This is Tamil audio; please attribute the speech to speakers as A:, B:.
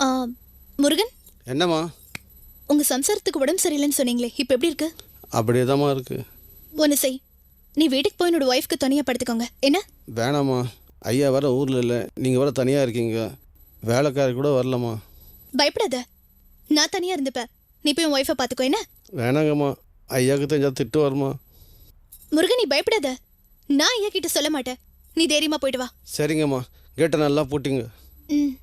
A: ஆ, முருகன்?
B: என்னம்மா?
A: உங்க சம்சாரத்துக்கு உடம்பு சரியில்லைன்னு சொன்னீங்களே இப்போ எப்படி இருக்கு?
B: அப்படியே தாம்மா இருக்கு.
A: ஒன்று செய். நீ வீட்டுக்கு போய் என்னோட ஒய்ஃப்க்கு தனியாக படுத்துக்கோங்க. என்ன?
B: வேணாம்மா. ஐயா வர ஊரில் இல்லை. நீங்கள் வர தனியாக இருக்கீங்க. வேலைக்காரி கூட வரலம்மா.
A: பயப்படாத. நான் தனியாக இருந்துப்பேன். நீ போய் உன் ஒய்ஃபை பார்த்துக்கோ என்ன?
B: வேணாங்கம்மா. ஐயாவுக்கு தெரிஞ்சா திட்டு வருமா
A: முருகன் நீ பயப்படாத. நான் ஐயா கிட்ட சொல்ல மாட்டேன். நீ தைரியமாக போயிட்டு வா.
B: சரிங்கம்மா. கேட்டை நல்லா பூட்டிங்க.
A: ம்.